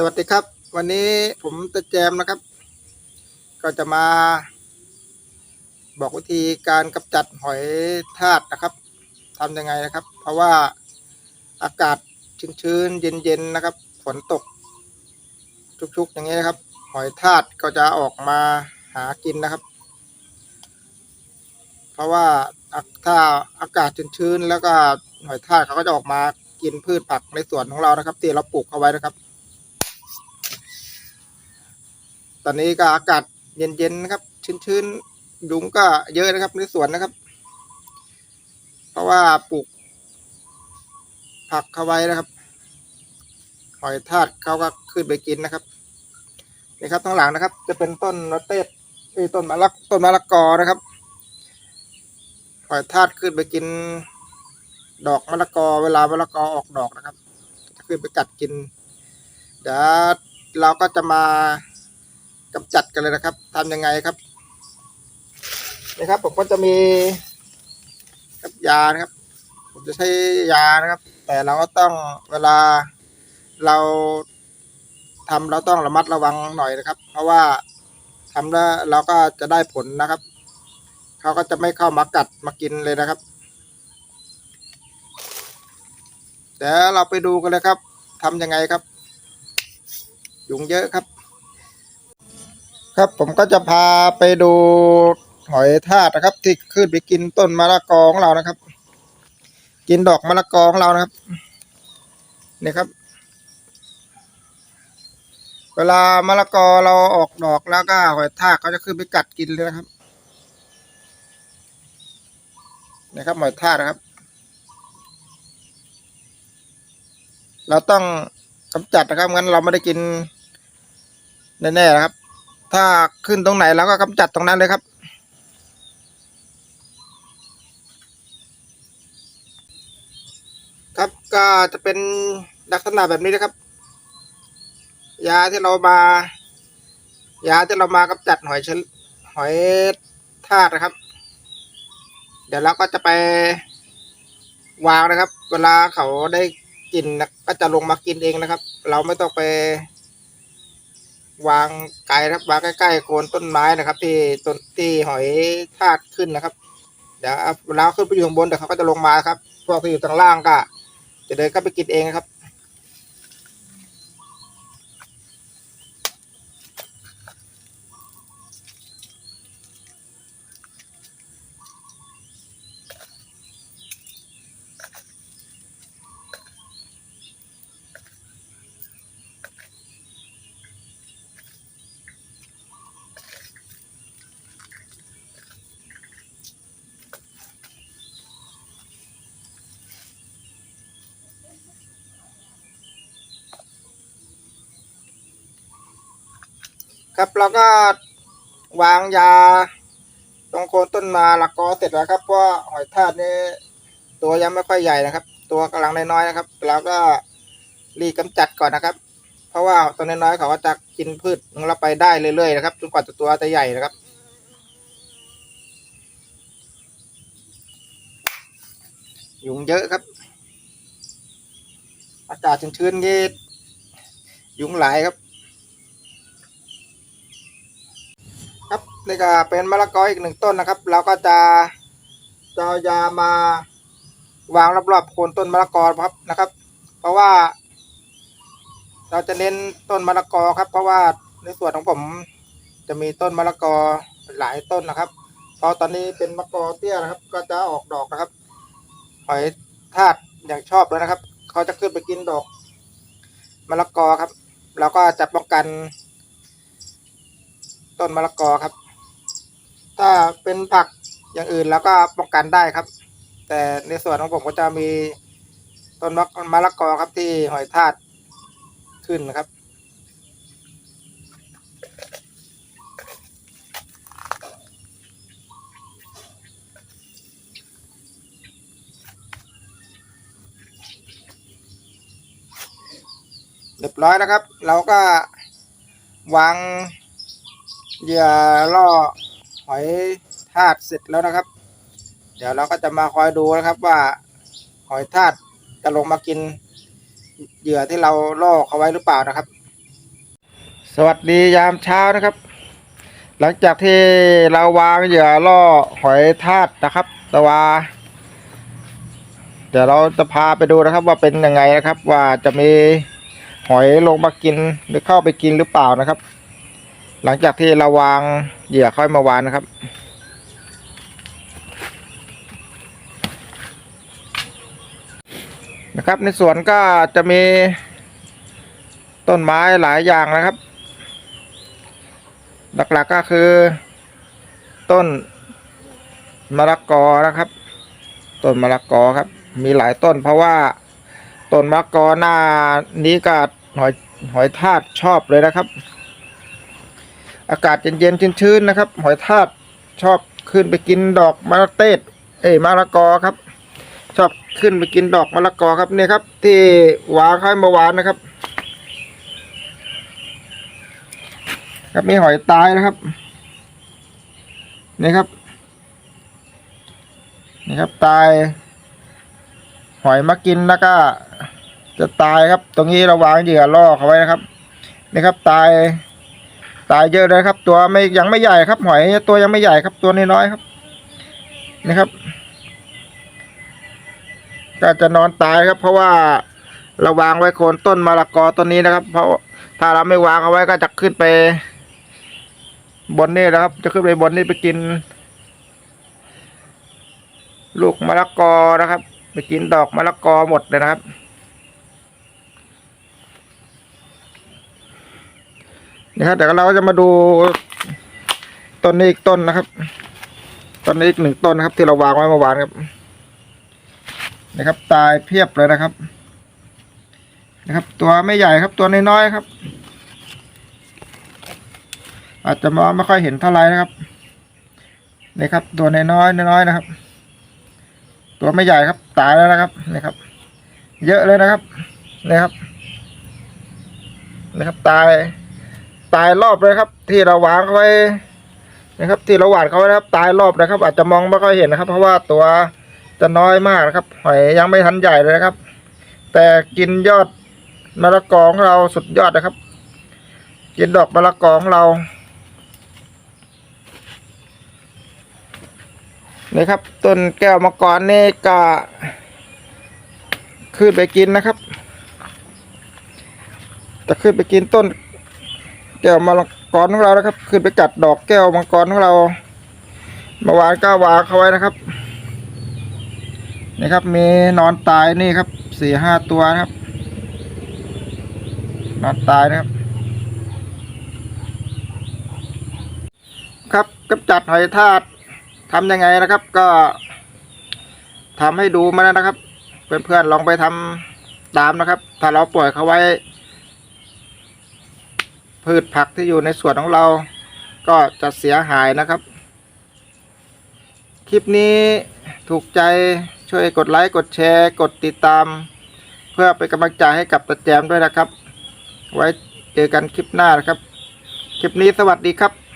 สวัสดีครับ วันนี้ผมตะแจมนะครับ ก็จะมา บอกวิธีการกำจัดหอยทากนะครับทำยังไงนะครับ เพราะว่าอากาศชื้นๆเย็นๆนะครับฝนตก ชุกๆ อย่างนี้นะครับ หอยทากก็จะออกมาหากินนะครับ เพราะว่าถ้าอากาศชื้นๆแล้วก็หอยทากเขาก็จะออกมากินพืชผักในสวนของเรานะครับที่เราปลูกเอาไว้นะครับ ตอนนี้ก็อากาศเย็นๆนะครับ ชื้นๆยุงก็เยอะนะครับในสวนนะครับ เพราะว่าปลูก ผักเข้าไว้นะครับหอยทากเขาก็ขึ้นไปกินนะครับนี่ครับทั้างหลังนะครับ จะเป็นต้นมะเต้เอ้ยต้นมะละต้นมะละกอนะครับหอยทากขึ้นไปกิน ดอกมะละกอ เวลามะละกอออกดอกนะครับ ขึ้นไปกัดกินเดี๋ยวเราก็จะมา กำจัดกันเลยนะครับทำยังไงครับนี่ครับผมก็จะมีกับยานะครับ ผมจะใช้ยานะครับ แต่เราก็ต้องเวลาเราทำเราต้องระมัดระวังหน่อยนะครับ เพราะว่าทำแล้วเราก็จะได้ผลนะครับเขาก็จะไม่เข้ามากัดมากินเลยนะครับเดี๋ยวเราไปดูกันเลยครับทำยังไงครับ ยุงเยอะครับ ครับผมก็จะพาไปดูหอยทากนะครับ ที่ขึ้นไปกินต้นมะละกอของเรานะครับ กินดอกมะละกอของเรานะครับนี่ครับ เวลามะละกอเราออกดอกแล้วก็หอยทากเขาจะขึ้นไปกัดกินเลยนะครับนี่ครับหอยทากนะครับ เราต้องกำจัดนะครับงั้นเราไม่ได้กินแน่ๆนะครับ ถ้าขึ้นตรงไหนเราก็กำจัดตรงนั้นเลยครับ ครับก็จะเป็นลักษณะแบบนี้นะครับ ยาที่เรามายาที่เรามากำจัดหอยเชลหอยทากนะครับ เดี๋ยวเราก็จะไปวางนะครับ เวลาเขาได้กินนก็จะลงมากินเองนะครับ เราไม่ต้องไป วางไกลครับวางใกล้ๆโคนต้นไม้นะครับ ที่ต้นที่หอยทากขึ้นนะครับ เดี๋ยวเวลาขึ้นไปอยู่ข้างบนเดี๋ยวเขาก็จะลงมาครับ พวกที่อยู่ทางล่างก็ จะเดินเข้าไปกินเองครับ ครับเราก็วางยา ตรงโคนต้นมาละกอเสร็จแล้วครับเพราะว่าหอยทากนี่ตัวยังไม่ค่อยใหญ่นะครับ ตัวกำลังน้อยๆนะครับเราก็รีบกำจัดก่อนนะครับ เพราะว่าตัวน้อยๆเขาก็จะกินพืชของเราไปได้เรื่อยๆนะครับจนกว่าตัวจะใหญ่นะครับยุงเยอะครับ อากาศชื้นๆนี่ยุงหลายครับ ครับ นี่ก็เป็นมะละกออีกหนึ่งต้นนะครับ เราก็จะจะยามาวางรอบๆโคนต้นมะละกอครับนะครับ เพราะว่า เราจะเน้นต้นมะละกอครับ เพราะว่าในส่วนของผมจะมีต้นมะละกอหลายต้นนะครับเพราะตอนนี้เป็นมะละกอเตี้ยนะครับ ก็จะออกดอกนะครับ หอยทากอย่างชอบเลยนะครับ เขาจะขึ้นไปกินดอกมะละกอครับเราก็จะป้องกัน ต้นมะละกอครับ ถ้าเป็นผักอย่างอื่นแล้วก็ป้องกันได้ครับ แต่ในส่วนของผมก็จะมีต้นมะละกอครับที่หอยทากขึ้นนะครับ เรียบร้อยนะครับ เราก็วางเหยื่อล่อ หอยทากเสร็จแล้วนะครับ เดี๋ยวเราก็จะมาคอยดูนะครับว่าหอยทากจะลงมากินเหยื่อที่เราล่อเขาไว้หรือเปล่านะครับ สวัสดียามเช้านะครับ หลังจากที่เราวางเหยื่อล่อหอยทากนะครับตะวาเดี๋ยวเราจะพาไปดูนะครับว่าเป็นยังไงนะครับ ว่าจะมีหอยลงมากินหรือเข้าไปกินหรือเปล่านะครับ หลังจากที่เราวางเหยื่อค่อยมาวานนะครับ นะครับ ในสวนก็จะมีต้นไม้หลายอย่างนะครับ หลักๆก็คือ ต้นมะละกอนะครับ ต้นมะละกอครับ มีหลายต้นเพราะว่าต้นมะละกอหน้านี้ก็หอยหอยทากชอบเลยนะครับ อากาศเย็นๆชื้นๆนะครับ หอยทากชอบขึ้นไปกินดอกมะละเตดเอ้ยมะละกอครับ ชอบขึ้นไปกินดอกมะละกอครับเนี่ยครับ ที่วางค่อยเมื่อวานนะครับ ครับมีหอยตายนะครับนี่ครับนี่ครับตาย หอยมากินแล้วก็ จะตายครับ ตรงนี้เราวางเหยื่อล่อเขาไว้นะครับนี่ครับตาย ตายเยอะเลยครับ ตัวไม่ยังไม่ใหญ่ครับ หอยตัวยังไม่ใหญ่ครับ ตัวน้อยๆครับนี่ครับก็จะนอนตายครับ เพราะว่าเราวางไว้โคนต้นมะละกอต้นนี้นะครับ เพราะถ้าเราไม่วางเอาไว้ก็จะขึ้นไป บนนี่นะครับ จะขึ้นไปบนนี่ไปกิน ลูกมะละกอนะครับ ไปกินดอกมะละกอหมดเลยนะครับ นี่ครับเดี๋ยวเราก็จะมาดูต้นนี้อีกต้นนะครับต้นนี้อีกหนึ่งต้นนะครับ ที่เราวางไว้เมื่อวานครับ นะครับ ตายเพียบเลยนะครับ นะครับ ตัวไม่ใหญ่ครับ ตัวน้อยๆครับ อาจจะมองไม่ค่อยเห็นเท่าไหร่นะครับนี่ครับ ตัวน้อยๆน้อยๆนะครับ ตัวไม่ใหญ่ครับตายแล้วนะครับนี่ครับ เยอะเลยนะครับนี่ครับนี่ครับตาย ตายรอบเลยครับ ที่เราวางเขาไว้นะครับที่เราหวานเขาไว้นะครับตายรอบนะครับ อาจจะมองไม่ค่อยเห็นนะครับ เพราะว่าตัวจะน้อยมากนะครับ หอยยังไม่ทันใหญ่เลยนะครับ แต่กินยอดมะละกอของเราสุดยอดนะครับ กินดอกมะละกอของเรานี่ครับต้นแก้วมังกรนี่ก็ขึ้นไปกินนะครับ จะขึ้นไปกินต้น แก้วมังกรของเรานะครับ ขึ้นไปกัดดอกแก้วมังกรของเราเมื่อวานก็วางเขาไว้นะครับนี่ครับมีนอนตายนี่ครับสี่ห้าตัวนะครับ นอนตายนะครับ ครับกำจัดหอยทากทำยังไงนะครับ ก็ทำให้ดูมาแล้วนะครับ เพื่อนๆลองไปทำตามนะครับ ถ้าเราปล่อยเขาไว้ พืชผักที่อยู่ในสวนของเรา ก็จะเสียหายนะครับ คลิปนี้ถูกใจช่วยกดไลค์กดแชร์ กดติดตาม เพื่อเป็นกำลังใจให้กับตาแจมด้วยนะครับ ไว้เจอกันคลิปหน้านะครับ คลิปนี้สวัสดีครับ